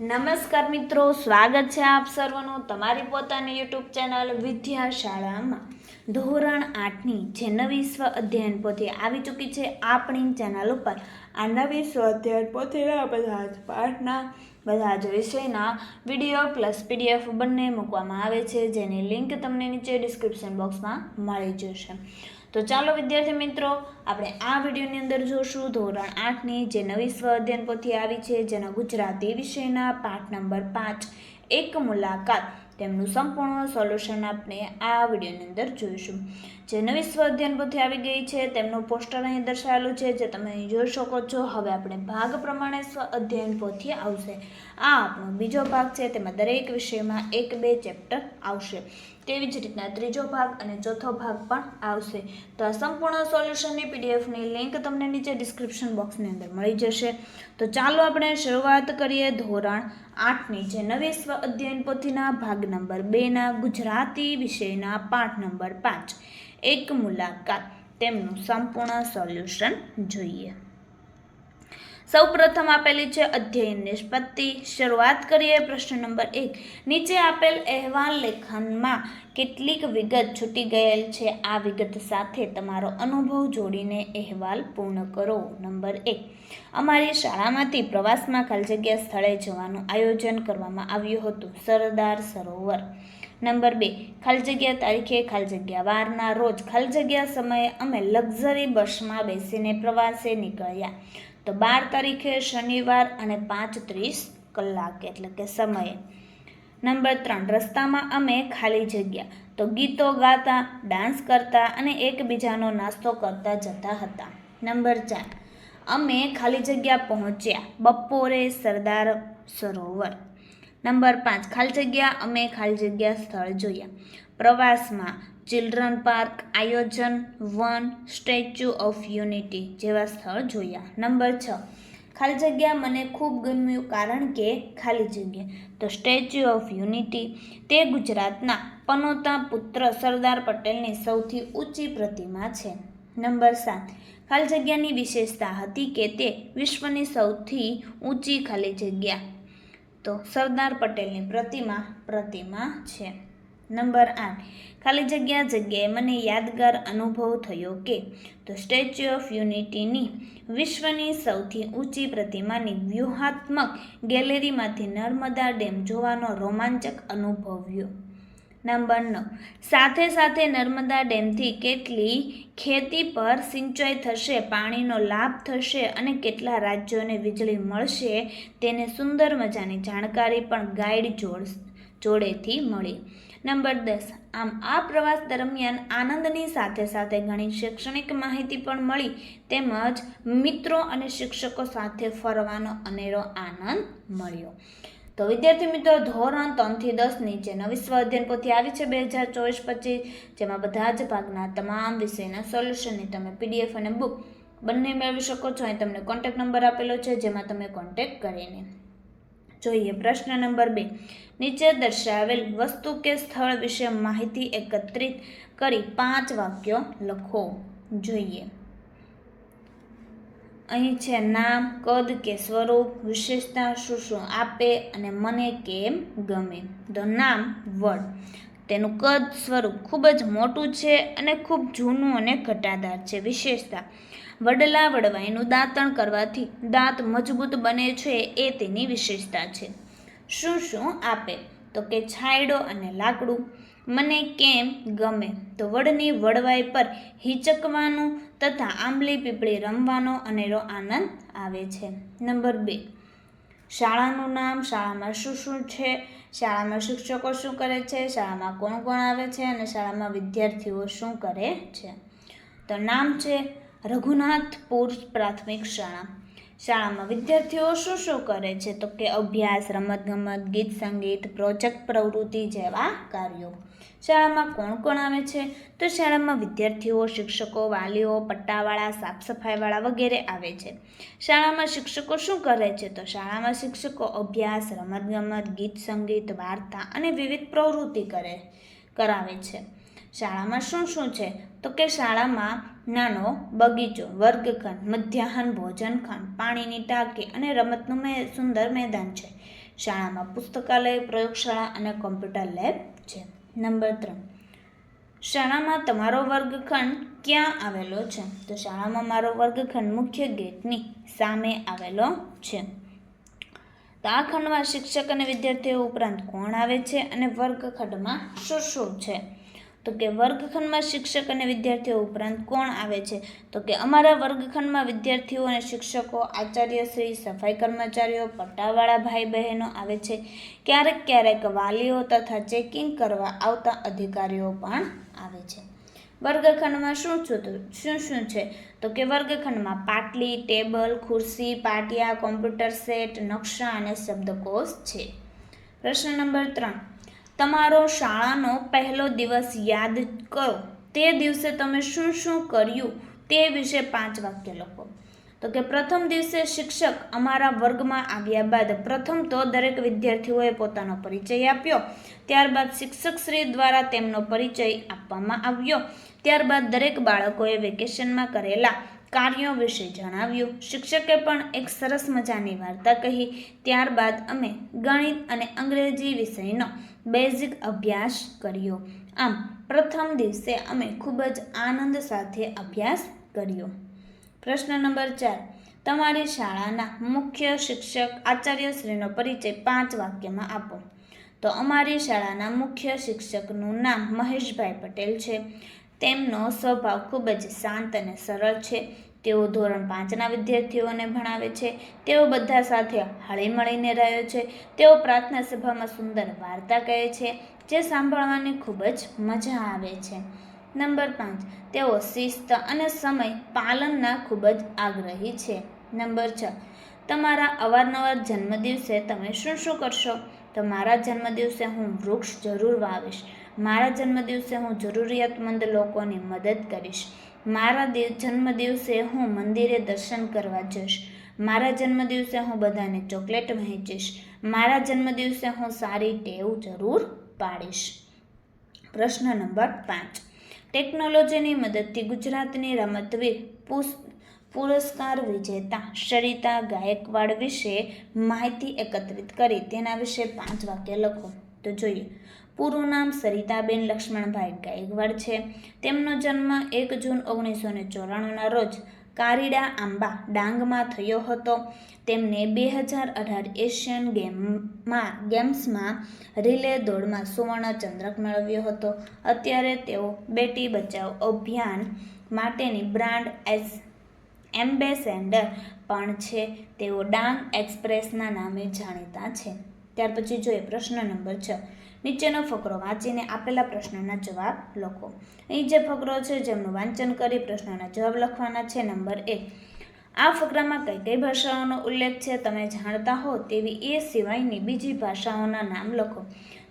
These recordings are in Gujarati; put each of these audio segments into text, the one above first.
નમસ્કાર મિત્રો, સ્વાગત છે આપ સર્વનું તમારી પોતાની યુટ્યુબ ચેનલ વિદ્યાશાળામાં. ધોરણ આઠની જે નવી સ્વ અધ્યયન પોથી આવી ચૂકી છે આપણી ચેનલ ઉપર. આ નવી સ્વ અધ્યયન પોથીના બધા જ પાઠના, બધા જ વિષયના વીડિયો પ્લસ પીડીએફ બંને મૂકવામાં આવે છે, જેની લિંક તમને નીચે ડિસ્ક્રિપ્શન બોક્સમાં મળી જશે. તો ચાલો વિદ્યાર્થી મિત્રો, આપણે આ વિડીયોની અંદર જોશું ધોરણ આઠની જે નવી સ્વ અધ્યયન પોથી આવી છે, જેના ગુજરાતી વિષયના પાઠ નંબર પાંચ, એક મુલાકાત. તેમનું સંપૂર્ણ સોલ્યુશન આપણે આ વિડીયોની અંદર જોઈશું. જે નવી સ્વ અધ્યયન પોથી આવી ગઈ છે, તેમનું પોસ્ટર અહીં દર્શાવેલું છે, જે તમે અહીં જોઈ શકો છો. હવે આપણે ભાગ પ્રમાણે સ્વ અધ્યયન પોથી આવશે. આ આપણો બીજો ભાગ છે, તેમાં દરેક વિષયમાં એક બે ચેપ્ટર આવશે. તેવી જ રીતના ત્રીજો ભાગ અને ચોથો ભાગ પણ આવશે. તો આ સંપૂર્ણ સોલ્યુશનની પીડીએફની લિંક તમને નીચે ડિસ્ક્રિપ્શન બોક્સની અંદર મળી જશે. તો ચાલો આપણે શરૂઆત કરીએ ધોરણ આઠની, જે નવી સ્વ અધ્યયન પોથીના ભાગ નંબર બેના ગુજરાતી વિષયના પાઠ નંબર પાંચ. એક મુલાકાત. તેમનું સંપૂર્ણ સોલ્યુશન જોઈએ. સૌપ્રથમ આપેલી છે અધ્યયન નિષ્પત્તિ. શરૂઆત કરીએ પ્રશ્ન નંબર એક. નીચે આપેલ અહેવાલ લેખનમાં કેટલીક વિગત છૂટી ગયેલ છે. આ વિગત સાથે તમારો અનુભવ જોડીને અહેવાલ પૂર્ણ કરો. નંબર એક. અમારી શાળામાંથી પ્રવાસમાં ખાલી જગ્યા સ્થળે જવાનું આયોજન કરવામાં આવ્યું હતું. સરદાર સરોવર. નંબર બે. ખાલી જગ્યા તારીખે, ખાલી જગ્યા વારના રોજ, ખાલી જગ્યા સમયે અમે લક્ઝરી બસમાં બેસીને પ્રવાસે નીકળ્યા. તો બાર તારીખે શનિવાર અને પાંચ ત્રીસ કલાક, એટલે કે સમયે. નંબર ત્રણ, રસ્તામાં અમે ખાલી જગ્યા. તો ગીતો ગાતા, ડાન્સ કરતા અને એકબીજાનો નાસ્તો કરતા જતા હતા. નંબર ચાર, અમે ખાલી જગ્યા પહોંચ્યા. બપોરે સરદાર સરોવર. નંબર પાંચ, ખાલી જગ્યા, અમે ખાલી જગ્યા સ્થળ જોયા. પ્રવાસમાં ચિલ્ડ્રન પાર્ક આયોજન વન સ્ટેચ્યુ ઓફ યુનિટી જેવા સ્થળ જોયા. નંબર છ. ખાલી જગ્યા મને ખૂબ ગમ્યું કારણ કે ખાલી જગ્યા. તો સ્ટેચ્યુ ઓફ યુનિટી તે ગુજરાતના પનોતા પુત્ર સરદાર પટેલની સૌથી ઊંચી પ્રતિમા છે. નંબર સાત. ખાલી જગ્યાની વિશેષતા હતી કે તે વિશ્વની સૌથી ઊંચી ખાલી જગ્યા. તો સરદાર પટેલની પ્રતિમા પ્રતિમા છે. નંબર આઠ. ખાલી જગ્યા જગ્યાએ મને યાદગાર અનુભવ થયો કે તો સ્ટેચ્યુ ઓફ યુનિટીની વિશ્વની સૌથી ઊંચી પ્રતિમાની વ્યૂહાત્મક ગેલેરીમાંથી નર્મદા ડેમ જોવાનો રોમાંચક અનુભવ્યો નંબર નવ. સાથે સાથે નર્મદા ડેમથી કેટલી ખેતી પર સિંચાઈ થશે, પાણીનો લાભ થશે અને કેટલા રાજ્યોને વીજળી મળશે તેને સુંદર મજાની જાણકારી પણ ગાઈડ જોડ, જોડેથી મળી. નંબર દસ. આમ આ પ્રવાસ દરમિયાન આનંદની સાથે સાથે ઘણી શૈક્ષણિક માહિતી પણ મળી તેમજ મિત્રો અને શિક્ષકો સાથે ફરવાનો અનેરો આનંદ મળ્યો. તો વિદ્યાર્થી મિત્રો, ધોરણ ત્રણથી દસની જે નવી સ્વ અધ્યયન પોથી આવી છે બે હજાર ચોવીસ પચીસ, જેમાં બધા જ ભાગના તમામ વિષયના સોલ્યુશનની તમે પીડીએફ અને બુક બંને મેળવી શકો છો. અહીં તમને કોન્ટેક નંબર આપેલો છે, જેમાં તમે કોન્ટેક કરીને જોઈએ. પ્રશ્ન નંબર બે. નીચે દર્શાવેલ વસ્તુ કે સ્થળ વિશે માહિતી એકત્રિત કરી પાંચ વાક્યો લખો. જોઈએ. અહીં છે નામ, કદ કે સ્વરૂપ, વિશેષતા શું શું આપે અને મને કેમ ગમે. તો નામ, વડ. તેનું કદ, સ્વરૂપ ખૂબ જ મોટું છે અને ખૂબ જૂનું અને ઘટાદાર છે. વિશેષતા. વડલા વડવાઈનું દાંતણ કરવાથી દાંત મજબૂત બને છે એ તેની વિશેષતા છે. શું શું આપે? તો કે છાંયડો અને લાકડું. મને કેમ ગમે? તો વડની વડવાઈ પર હિચકવાનું તથા આંબલી પીપળી રમવાનો અનેરો આનંદ આવે છે. નંબર બે. શાળાનું નામ શાળામાં શું શું છે? શાળામાં શિક્ષકો શું કરે છે? શાળામાં કોણ કોણ આવે છે? અને શાળામાં વિદ્યાર્થીઓ શું કરે છે? તો નામ છે રઘુનાથપુર પ્રાથમિક શાળા. શાળામાં વિદ્યાર્થીઓ શું શું કરે છે? તો કે અભ્યાસ, રમતગમત, ગીત સંગીત પ્રોજેક્ટ પ્રવૃત્તિ જેવા કાર્યો. શાળામાં કોણ કોણ આવે છે? તો શાળામાં વિદ્યાર્થીઓ, શિક્ષકો, વાલીઓ, પટ્ટાવાળા સાફ સફાઈવાળા વગેરે આવે છે. શાળામાં શિક્ષકો શું કરે છે? તો શાળામાં શિક્ષકો અભ્યાસ, રમતગમત, ગીત સંગીત, વાર્તા અને વિવિધ પ્રવૃત્તિ કરે, કરાવે છે. શાળામાં શું શું છે? તો કે શાળામાં નાનો, બગીચો, વર્ગખંડ, મધ્યાહન ભોજન ખંડ પાણીની ટાંકી અને રમતનું મે, સુંદર મેદાન છે. શાળામાં પુસ્તકાલય, પ્રયોગશાળા અને કોમ્પ્યુટર લેબ છે. નંબર ત્રણ. શાળામાં તમારો વર્ગખંડ ક્યાં આવેલો છે? તો શાળામાં મારો વર્ગખંડ મુખ્ય ગેટની સામે આવેલો છે. તો આ ખંડમાં શિક્ષક અને વિદ્યાર્થીઓ ઉપરાંત કોણ આવે છે? અને વર્ગખંડમાં શું શું છે? તો કે વર્ગખંડમાં શિક્ષક અને વિદ્યાર્થીઓ ઉપરાંત કોણ આવે છે? તો કે અમારા વર્ગખંડમાં વિદ્યાર્થીઓ અને શિક્ષકો આચાર્યશ્રી સફાઈ કર્મચારીઓ, પટ્ટાવાળા ભાઈ બહેનો આવે છે. ક્યારેક ક્યારેક વાલીઓ તથા ચેકિંગ કરવા આવતા અધિકારીઓ પણ આવે છે. વર્ગખંડમાં શું શું શું છે? તો કે વર્ગખંડમાં પાટલી, ટેબલ, ખુરશી, પાટિયા, કોમ્પ્યુટર સેટ, નકશા અને શબ્દકોશ છે. પ્રશ્ન નંબર ત્રણ. તમારો શાળાનો પહેલો દિવસ યાદ કરો. તે દિવસે તમે શું શું કર્યું તે વિશે પાંચ વાક્ય લખો. તો કે પ્રથમ દિવસે શિક્ષક અમારા વર્ગમાં આવ્યા બાદ પ્રથમ તો દરેક વિદ્યાર્થીઓએ પોતાનો પરિચય આપ્યો. ત્યારબાદ શિક્ષકશ્રી દ્વારા તેમનો પરિચય આપવામાં આવ્યો. ત્યારબાદ દરેક બાળકોએ વેકેશનમાં કરેલા કાર્યો વિશે જણાવ્યું. શિક્ષકે પણ એક સરસ મજાની વાર્તા કહી. ત્યારબાદ અમે ગણિત અને અંગ્રેજી વિષયનો બેઝિક અભ્યાસ કર્યો. આમ, પ્રથમ દિવસે અમે ખૂબ જ આનંદ સાથે અભ્યાસ કર્યો. પ્રશ્ન નંબર ચાર. તમારી શાળાના મુખ્ય શિક્ષક આચાર્યશ્રીનો પરિચય પાંચ વાક્યમાં આપો. તો અમારી શાળાના મુખ્ય શિક્ષકનું નામ મહેશભાઈ પટેલ છે. તેમનો સ્વભાવ ખૂબ જ શાંત અને સરળ છે. તેઓ ધોરણ પાંચના વિદ્યાર્થીઓને ભણાવે છે. તેઓ બધા સાથે હળીમળીને રહ્યો છે. તેઓ પ્રાર્થના સભામાં સુંદર વાર્તા કહે છે, જે સાંભળવાની ખૂબ જ મજા આવે છે. નંબર પાંચ, તેઓ શિસ્ત અને સમય પાલનના ખૂબ જ આગ્રહી છે. નંબર છ, તમારા અવારનવાર જન્મદિવસે તમે શું શું કરશો? તમારા જન્મદિવસે હું વૃક્ષ જરૂર વાવીશ. મારા જન્મદિવસે હું જરૂરિયાતમંદ લોકોની મદદ કરીશ. મારા જન્મદિવસે હું મંદિરે દર્શન કરવા જઈશ. મારા જન્મદિવસે હું બધાને ચોકલેટ વહેંચીશ. મારા જન્મદિવસે હું સારી ટેવ જરૂર પાડીશ. પ્રશ્ન નંબર પાંચ. ટેકનોલોજીની મદદથી ગુજરાતની રમતવીર પુરસ્કાર વિજેતા સરિતા ગાયકવાડ વિશે માહિતી એકત્રિત કરી. તેના વિશે પાંચ વાક્ય લખો. તો જોઈએ. પૂરું નામ સરિતાબેન લક્ષ્મણભાઈ ગાયકવાડ છે. તેમનો જન્મ એક જૂન ઓગણીસો ને ચોરાણુંના રોજ કારીડા આંબા ડાંગમાં થયો હતો. તેમને બે હજાર અઢાર એશિયન ગેમમાં, ગેમ્સમાં રિલે દોડમાં સુવર્ણ ચંદ્રક મેળવ્યો હતો. અત્યારે તેઓ બેટી બચાવ અભિયાન માટેની બ્રાન્ડ એસ એમ્બેસેન્ડર પણ છે. તેઓ ડાંગ એક્સપ્રેસના નામે જાણીતા છે. ત્યાર પછી જોઈએ પ્રશ્ન નંબર છ, નીચેનો ફકરો વાંચીને આપેલા પ્રશ્નના જવાબ લખો. અહીં જે ફકરો છે જેમનું વાંચન કરી પ્રશ્નોના જવાબ લખવાના છે નંબર એક. આ ફકરામાં કઈ કઈ ભાષાઓનો ઉલ્લેખ છે તમે જાણતા હો તેવી એ સિવાયની બીજી ભાષાઓના નામ લખો.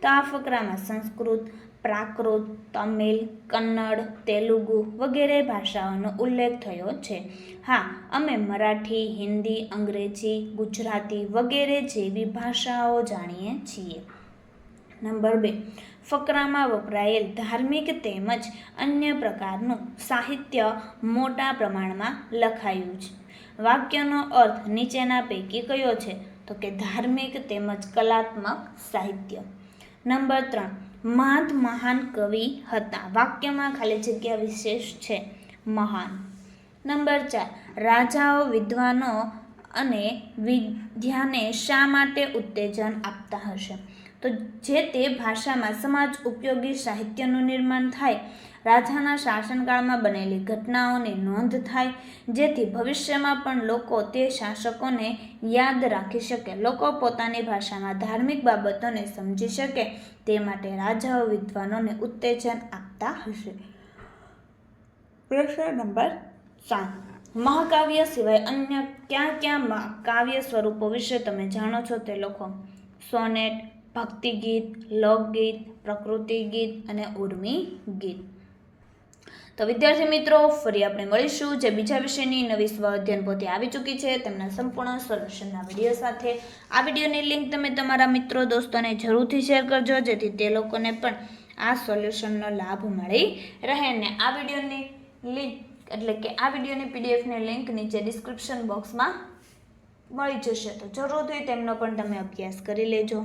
તો આ ફકરામાં સંસ્કૃત પ્રાકૃત, તમિલ, કન્નડ, તેલુગુ વગેરે ભાષાઓનો ઉલ્લેખ થયો છે. હા, અમે મરાઠી, હિન્દી, અંગ્રેજી, ગુજરાતી વગેરે જેવી ભાષાઓ જાણીએ છીએ. નંબર બે, ફકરામાં વપરાયેલ ધાર્મિક તેમજ અન્ય પ્રકારનું સાહિત્ય મોટા પ્રમાણમાં લખાયું છે. વાક્યનો અર્થ નીચેના પૈકી કયો છે? તો કે ધાર્મિક તેમજ કલાત્મક સાહિત્ય. નંબર ત્રણ મહાત મહાન કવિ હતા. વાક્યમાં ખાલી જગ્યા વિશેષ છે. મહાન. નંબર ચાર. રાજાઓ વિદ્વાનો અને વિદ્યાને શા માટે ઉત્તેજન આપતા હશે? તો જે તે ભાષામાં સમાજ ઉપયોગી સાહિત્યનું નિર્માણ થાય, રાજાના શાસનકાળમાં બનેલી ઘટનાઓની નોંધ થાય, જેથી ભવિષ્યમાં પણ લોકો તે શાસકોને યાદ રાખી શકે, લોકો પોતાની ભાષામાં ધાર્મિક બાબતોને સમજી શકે, તે માટે રાજાઓ વિદ્વાનોને ઉત્તેજન આપતા હશે. પ્રશ્ન નંબર સાત. મહાકાવ્ય સિવાય અન્ય ક્યાં ક્યાં કાવ્ય સ્વરૂપો વિશે તમે જાણો છો તે લખો. સોનેટ ભક્તિ ગીત લોકગીત પ્રકૃતિ ગીત અને ઉર્મી ગીત. તો વિદ્યાર્થી મિત્રો, ફરી આપણે મળીશું જે બીજા વિષયની નવી સ્વ અધ્યયન પોતે આવી ચૂકી છે તેમના સંપૂર્ણ સોલ્યુશનના વીડિયો સાથે. આ વિડીયોની લિંક તમે તમારા મિત્રો, દોસ્તોને જરૂરથી શેર કરજો, જેથી તે લોકોને પણ આ સોલ્યુશનનો લાભ મળી રહે. અને આ વિડીયોની લિંક, એટલે કે આ વિડીયોની પીડીએફની લિંક નીચે ડિસ્ક્રિપ્શન બોક્સમાં મળી જશે. તો જરૂરથી તેમનો પણ તમે અભ્યાસ કરી લેજો.